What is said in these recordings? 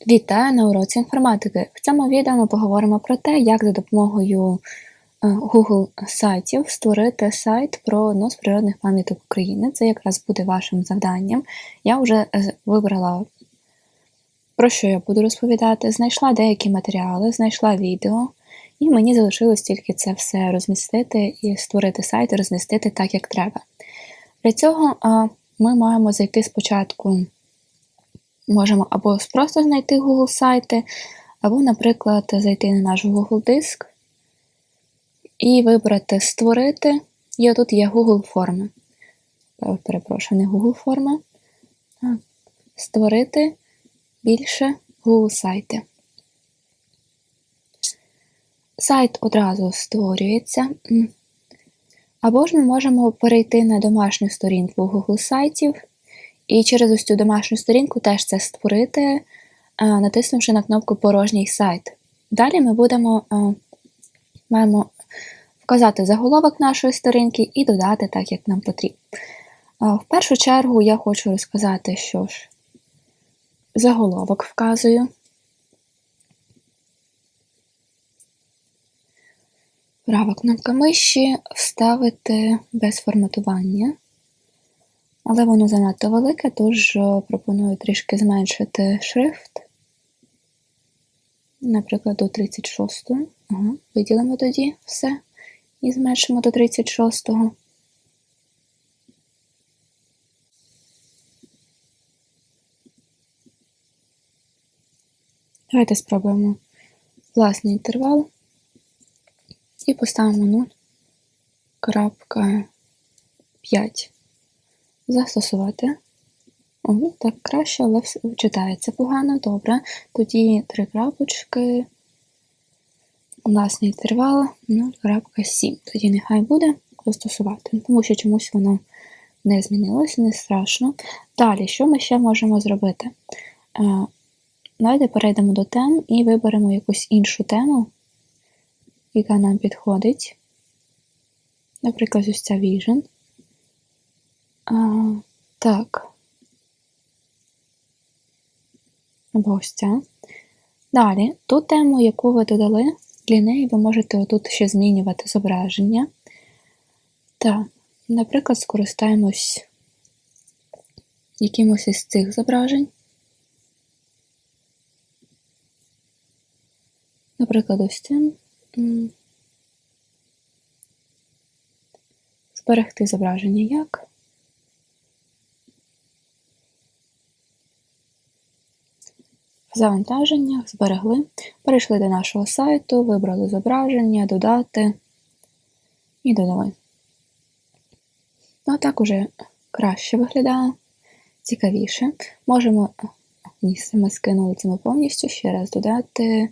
Вітаю на уроці інформатики. В цьому відео ми поговоримо про те, як за допомогою е, Google сайтів створити сайт про одну з природних пам'яток України. Це якраз буде вашим завданням. Я вже е, вибрала, про що я буду розповідати, знайшла деякі матеріали, знайшла відео, і мені залишилось тільки це все розмістити і створити сайт і розмістити так, як треба. Для цього ми маємо зайти спочатку. Можемо або просто знайти Google сайти, або, наприклад, зайти на наш Google диск і вибрати Створити. І отут є Google форми. Перепрошую, не Google форми. Створити більше Google сайти. Сайт одразу створюється. Або ж ми можемо перейти на домашню сторінку Google сайтів. І через ось цю домашню сторінку теж це створити, е, натиснувши на кнопку Порожній сайт. Далі ми будемо е, маємо вказати заголовок нашої сторінки і додати так, як нам потрібно. Е, в першу чергу я хочу розказати, що ж заголовок вказую. Права кнопка миші вставити без форматування але воно занадто велике, тож е, пропоную трішки зменшити шрифт, наприклад, до 36. го Ага, Виділимо тоді все і зменшимо до 36. го Давайте спробуємо власний інтервал і поставимо 0.5 застосувати. О, так краще, але читається погано, добре. Тоді три крапочки, власний інтервал 0.7. Тоді нехай буде застосувати, тому що чомусь воно не змінилося, не страшно. Далі, що ми ще можемо зробити? Е, давайте перейдемо до тем і виберемо якусь іншу тему, яка нам підходить. Наприклад, ось ця Vision. А, Так. Ця. Далі, ту тему, яку ви додали, для неї ви можете отут ще змінювати зображення. Так, наприклад, скористаємось якимось із цих зображень. Наприклад, ось цим. Зберегти зображення як? Завантаженнях, зберегли, перейшли до нашого сайту, вибрали зображення, додати і додали. Ну, так уже краще виглядає, цікавіше. Можемо, місце ми скинули це повністю, ще раз додати.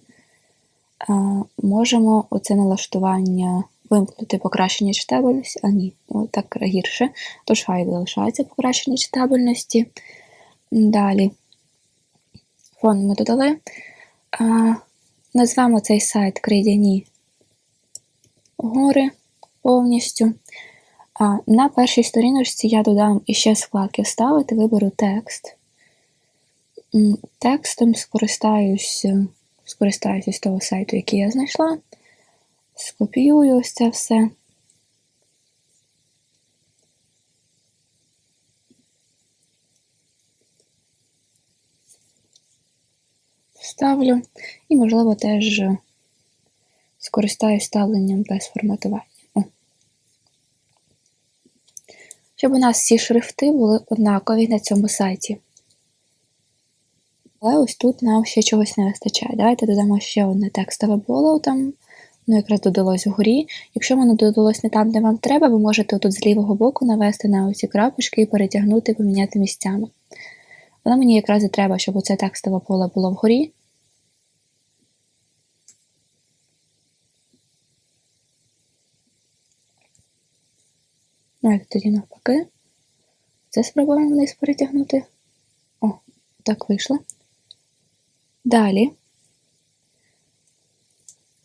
Можемо оце налаштування вимкнути покращення читабельності, а ні, так гірше, тож хай залишається покращення читабельності. Далі фон ми додали. А, Назвемо цей сайт Крейдяні гори повністю. А, На першій сторіночці я додам іще складки вставити, виберу текст. Текстом скористаюсь, скористаюсь з того сайту, який я знайшла. Скопіюю ось це все. Ставлю, і, можливо, теж скористаюсь ставленням без форматування. О. Щоб у нас всі шрифти були однакові на цьому сайті. Але ось тут нам ще чогось не вистачає. Давайте додамо ще одне текстове боло там. Воно якраз додалось вгорі. Якщо воно додалось не там, де вам треба, ви можете тут з лівого боку навести на оці крапочки і перетягнути, поміняти місцями. Але мені якраз і треба, щоб оце текстове поле було вгорі. Давайте тоді навпаки. Це спробуємо вниз перетягнути. О, так вийшло. Далі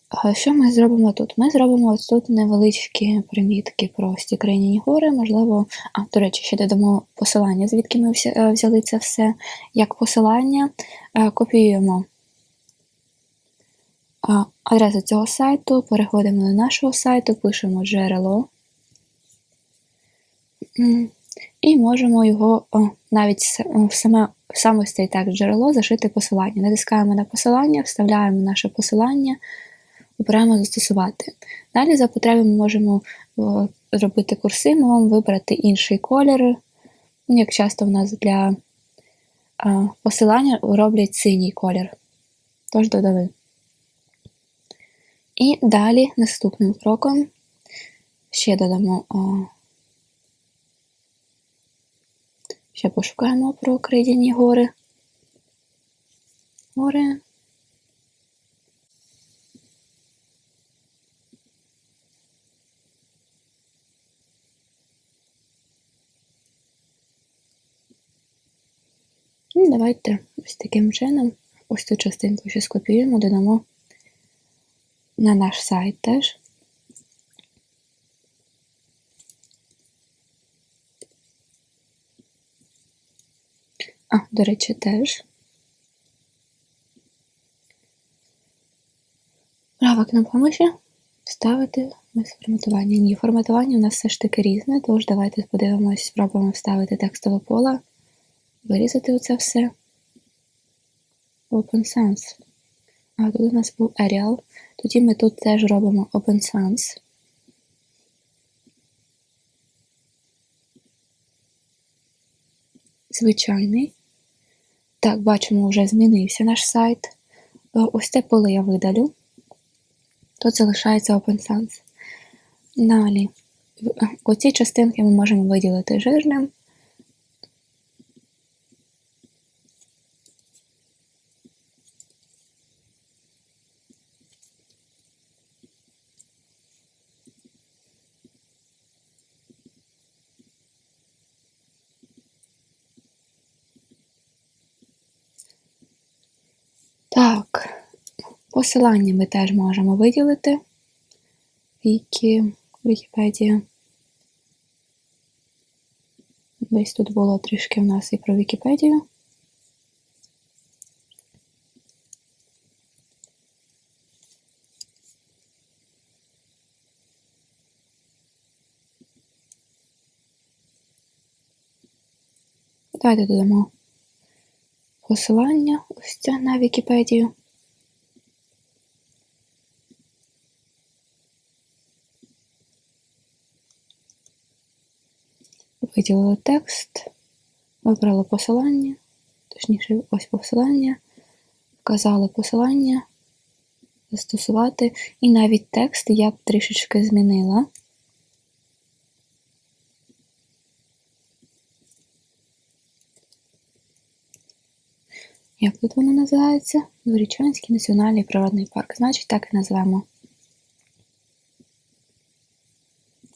А Що ми зробимо тут? Ми зробимо ось тут невеличкі примітки про стікрейні гори, можливо, а, до речі, ще додамо посилання, звідки ми е, взяли це все. Як посилання е, копіюємо адресу цього сайту, переходимо до нашого сайту, пишемо джерело. І можемо його о, навіть в саме, в цей текст джерело зашити посилання. Натискаємо на посилання, вставляємо наше посилання, обираємо застосувати. Далі за потреби ми можемо о, зробити курсивом, вибрати інший колір. Ну, Як часто в нас для а, посилання роблять синій колір. Тож додали. І далі наступним кроком ще додамо. О, Ще пошукаємо про крейдяні гори. Гори. І давайте ось таким чином ось цю частинку ще скопіюємо, додамо на наш сайт теж. А, до речі, теж. Права кнопка миші. Вставити без форматування. Ні, форматування у нас все ж таки різне, тож давайте подивимось, спробуємо вставити текстове поле, вирізати оце все. Open Sans. А тут у нас був Arial. Тоді ми тут теж робимо Open Sans. Звичайний. Так, бачимо, вже змінився наш сайт. Е, Ось це поле я видалю. Тут залишається Open Sans. Далі. Оці частинки ми можемо виділити жирним. Так, посилання ми теж можемо виділити. Вікі, Вікіпедія. Десь тут було трішки в нас і про Вікіпедію. Давайте додамо посилання ось на Вікіпедію. Виділили текст, вибрали посилання, точніше, ось посилання, вказали посилання, застосувати, і навіть текст я б трішечки змінила. Як тут воно називається? Дворічанський національний природний парк. Значить, так і назвемо.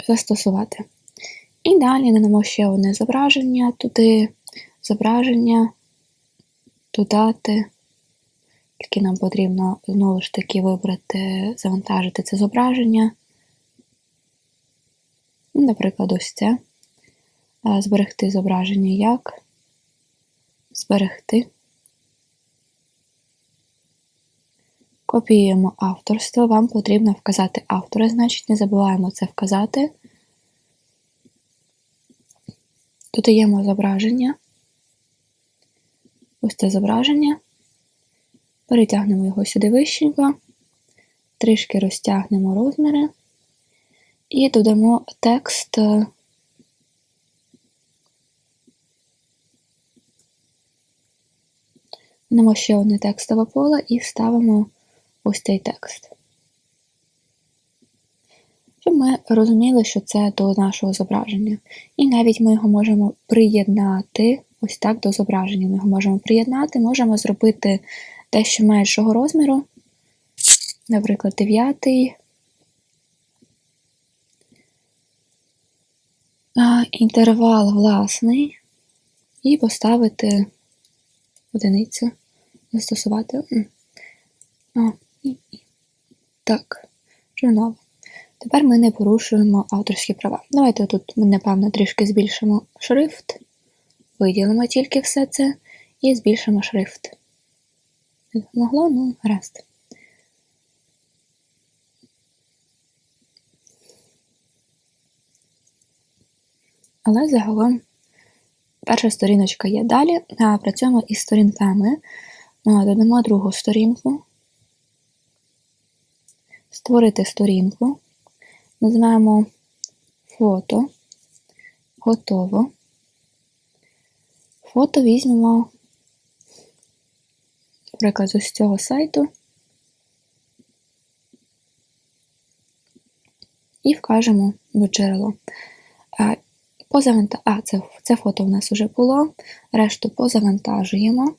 Застосувати. І далі додамо ще одне зображення туди, зображення, додати. Тільки нам потрібно знову ж таки вибрати, завантажити це зображення. Наприклад, ось це. Зберегти зображення як. Зберегти. Копіюємо авторство. Вам потрібно вказати автора, значить не забуваємо це вказати. Додаємо зображення. Ось це зображення. Перетягнемо його сюди вищенько, трішки розтягнемо розміри і додамо текст. Додамо ще одне текстове поле і вставимо ось цей текст. Щоб ми розуміли, що це до нашого зображення. І навіть ми його можемо приєднати ось так до зображення. Ми його можемо приєднати, можемо зробити дещо меншого розміру, наприклад, 9. Інтервал власний, і поставити одиницю, застосувати. Так, чудово. Тепер ми не порушуємо авторські права. Давайте тут ми, напевно, трішки збільшимо шрифт, виділимо тільки все це і збільшимо шрифт. Могло, ну, гаразд. Але загалом перша сторіночка є далі. а, Працюємо із сторінками. Додамо другу сторінку. Створити сторінку. Називаємо фото. Готово. Фото візьмемо, наприклад, з цього сайту і вкажемо в джерело. А, а це, це фото у нас вже було. Решту позавантажуємо.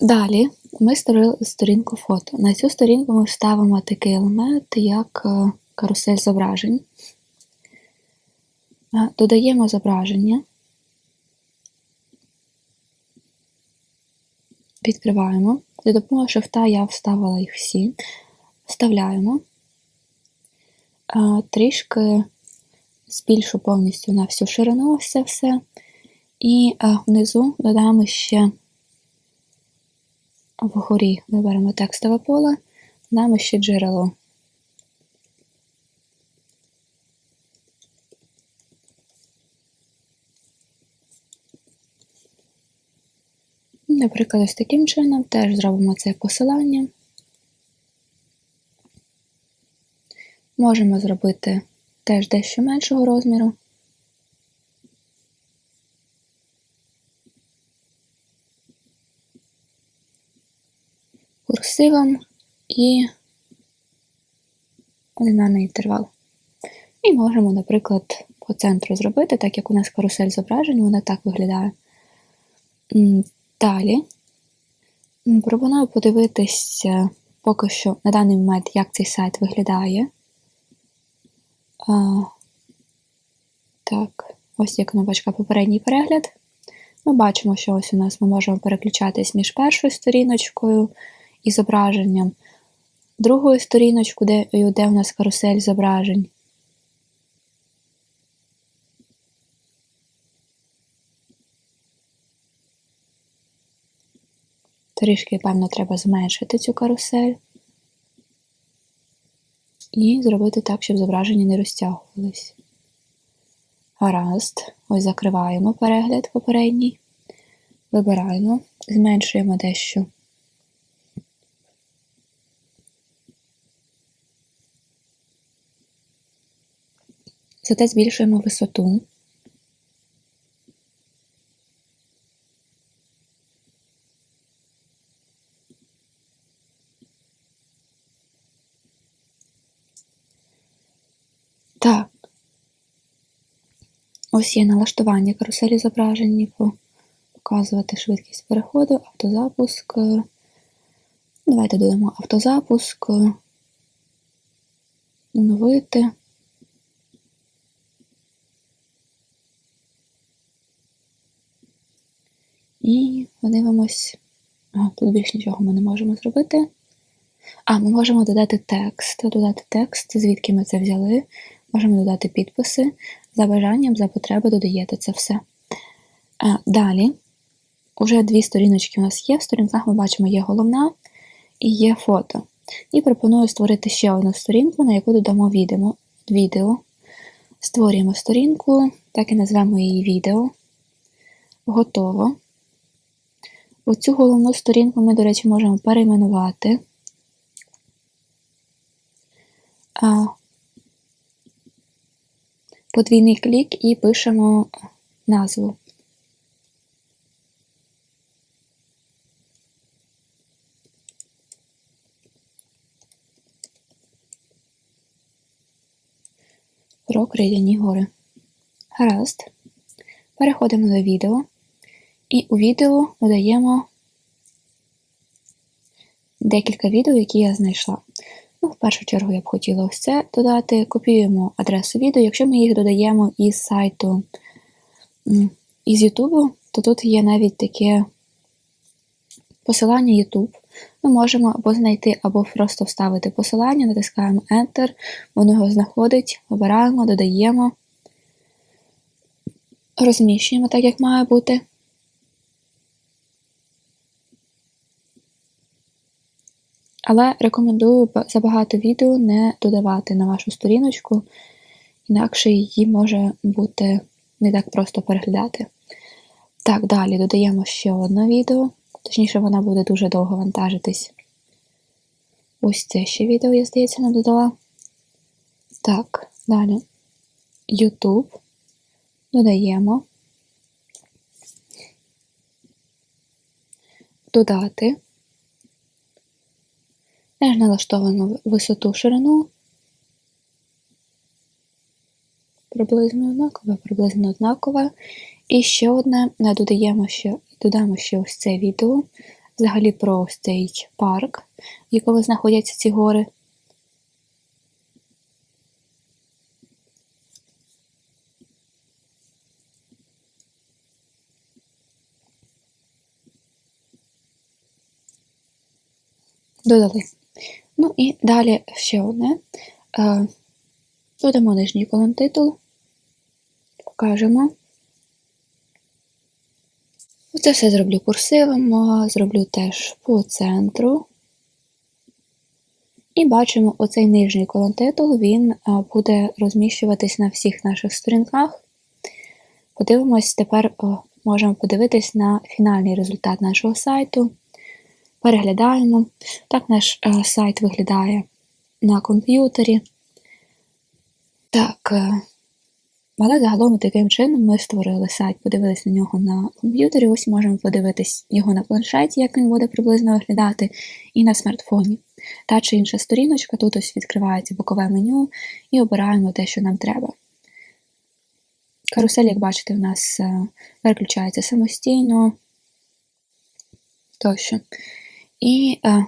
Далі ми створили сторінку фото. На цю сторінку ми вставимо такий елемент, як е, карусель зображень. Е, Додаємо зображення. Відкриваємо. За допомогою шрифта я вставила їх всі. Вставляємо. Е, Трішки збільшу повністю на всю ширину все все. І внизу додамо ще вгорі виберемо текстове поле, додамо ще джерело. Наприклад, ось таким чином теж зробимо це посилання. Можемо зробити теж дещо меншого розміру. Курсивом і одинарний інтервал. І можемо, наприклад, по центру зробити, так як у нас карусель зображень, вона так виглядає. Далі пропоную подивитися поки що на даний момент, як цей сайт виглядає. Так, ось є кнопочка попередній перегляд. Ми бачимо, що ось у нас ми можемо переключатись між першою сторіночкою і зображенням, другою сторіночкою, де, де у нас карусель зображень. Трішки, певно, треба зменшити цю карусель і зробити так, щоб зображення не розтягувались. Гаразд, ось закриваємо перегляд попередній, вибираємо, зменшуємо дещо. Зате збільшуємо висоту. Так. Ось є налаштування каруселі зображень, показувати швидкість переходу, автозапуск. Давайте додамо автозапуск, оновити. І подивимось. А, тут більш нічого ми не можемо зробити. А, ми можемо додати текст. Додати текст, звідки ми це взяли. Можемо додати підписи. За бажанням, за потреби додаєте це все. А, далі, уже дві сторіночки у нас є. В сторінках ми бачимо, є головна і є фото. І пропоную створити ще одну сторінку, на яку додамо відео. відео. Створюємо сторінку, так і назвемо її відео. Готово. Оцю головну сторінку ми, до речі, можемо перейменувати. А, подвійний клік і пишемо назву. Про Крейдяні гори. Гаразд. Переходимо до відео. І у відео додаємо декілька відео, які я знайшла. Ну, В першу чергу я б хотіла ось це додати. Копіюємо адресу відео. Якщо ми їх додаємо із сайту із Ютубу, то тут є навіть таке посилання YouTube. Ми можемо або знайти, або просто вставити посилання, натискаємо Enter, воно його знаходить, обираємо, додаємо, розміщуємо так, як має бути. Але рекомендую забагато відео не додавати на вашу сторіночку, інакше її може бути не так просто переглядати. Так, далі додаємо ще одне відео, точніше, вона буде дуже довго вантажитись. Ось це ще відео, я здається, не додала. Так, далі. YouTube. Додаємо. Додати. Теж налаштовано висоту ширину. Приблизно однакове, приблизно однакове. І ще одне, додаємо ще, додамо ще ось це відео, взагалі про ось цей парк, в якому знаходяться ці гори. Додали. Ну і далі ще одне. Е, додамо нижній колон титул, покажемо. Це все зроблю курсивом, зроблю теж по центру. І бачимо оцей нижній колон титул, він буде розміщуватись на всіх наших сторінках. Подивимось, тепер можемо подивитись на фінальний результат нашого сайту. Переглядаємо. Так наш сайт виглядає на комп'ютері. Так, е, але загалом таким чином ми створили сайт, подивилися на нього на комп'ютері. Ось можемо подивитись його на планшеті, як він буде приблизно виглядати, і на смартфоні. Та чи інша сторіночка, тут ось відкривається бокове меню і обираємо те, що нам треба. Карусель, як бачите, в нас е, переключається самостійно тощо. І е,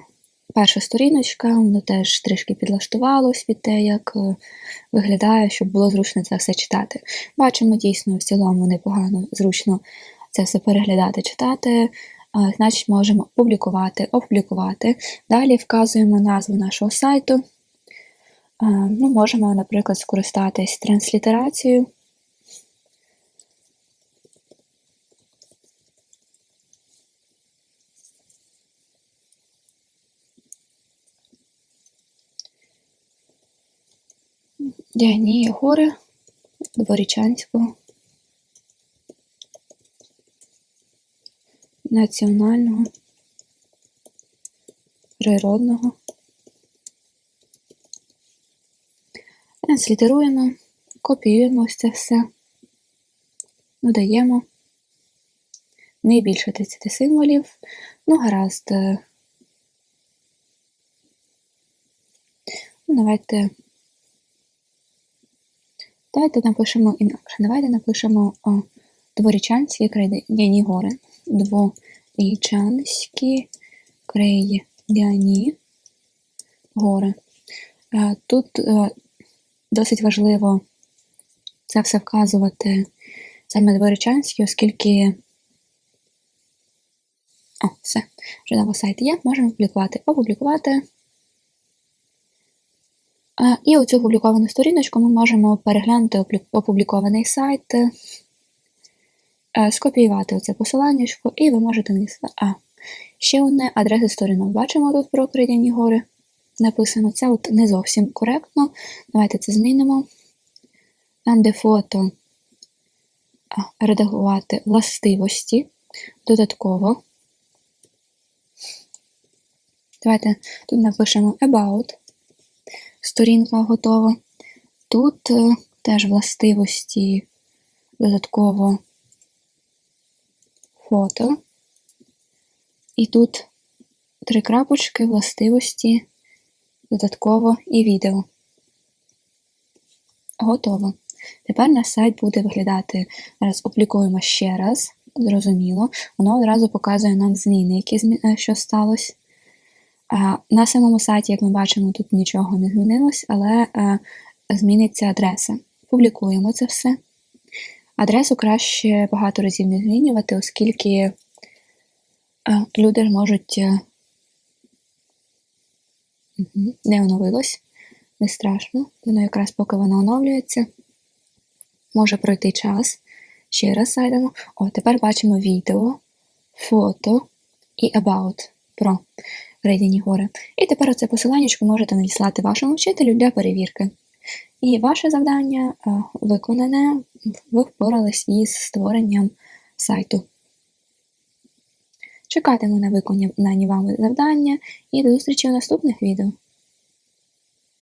перша сторіночка, воно теж трішки підлаштувалось від те, як е, виглядає, щоб було зручно це все читати. Бачимо, дійсно, в цілому непогано, зручно це все переглядати, читати. Значить, можемо публікувати, опублікувати. Далі вказуємо назву нашого сайту. Ну, Можемо, наприклад, скористатись транслітерацією. Дягніє гори Дворічанського національного природного. Транслітеруємо, копіюємо ось це все, додаємо не більше 30 символів, ну гаразд. Давайте Давайте напишемо інакше. Давайте напишемо о, Дворічанські крейдяні гори. Дворічанські крейдяні гори. Тут е, досить важливо це все вказувати саме Дворічанські, оскільки. О, все, вже на сайт є, можемо опублікувати. Опублікувати. І оцю опубліковану сторіночку ми можемо переглянути опублікований сайт, е, скопіювати оце посилання, і ви можете нанести. А, ще одне адреси сторінок. Бачимо тут про Кридяні гори. Написано це от не зовсім коректно. Давайте це змінимо. Там, де фото редагувати властивості додатково. Давайте тут напишемо About сторінка готова. Тут е, теж властивості додатково фото. І тут три крапочки, властивості, додатково і відео. Готово. Тепер наш сайт буде виглядати, зараз оплікуємо ще раз, зрозуміло, воно одразу показує нам зміни, які е, що сталося. На самому сайті, як ми бачимо, тут нічого не змінилось, але е, зміниться адреса. Публікуємо це все. Адресу краще багато разів не змінювати, оскільки Е, Люди можуть. е, Не оновилось, не страшно. Воно якраз поки воно оновлюється. Може пройти час. Ще раз зайдемо. О, тепер бачимо відео, фото і About про Рейдяні гори. І тепер оце посиланнячко можете надіслати вашому вчителю для перевірки. І ваше завдання е, виконане, ви впорались із створенням сайту. Чекатиму на виконання вами завдання і до зустрічі у наступних відео.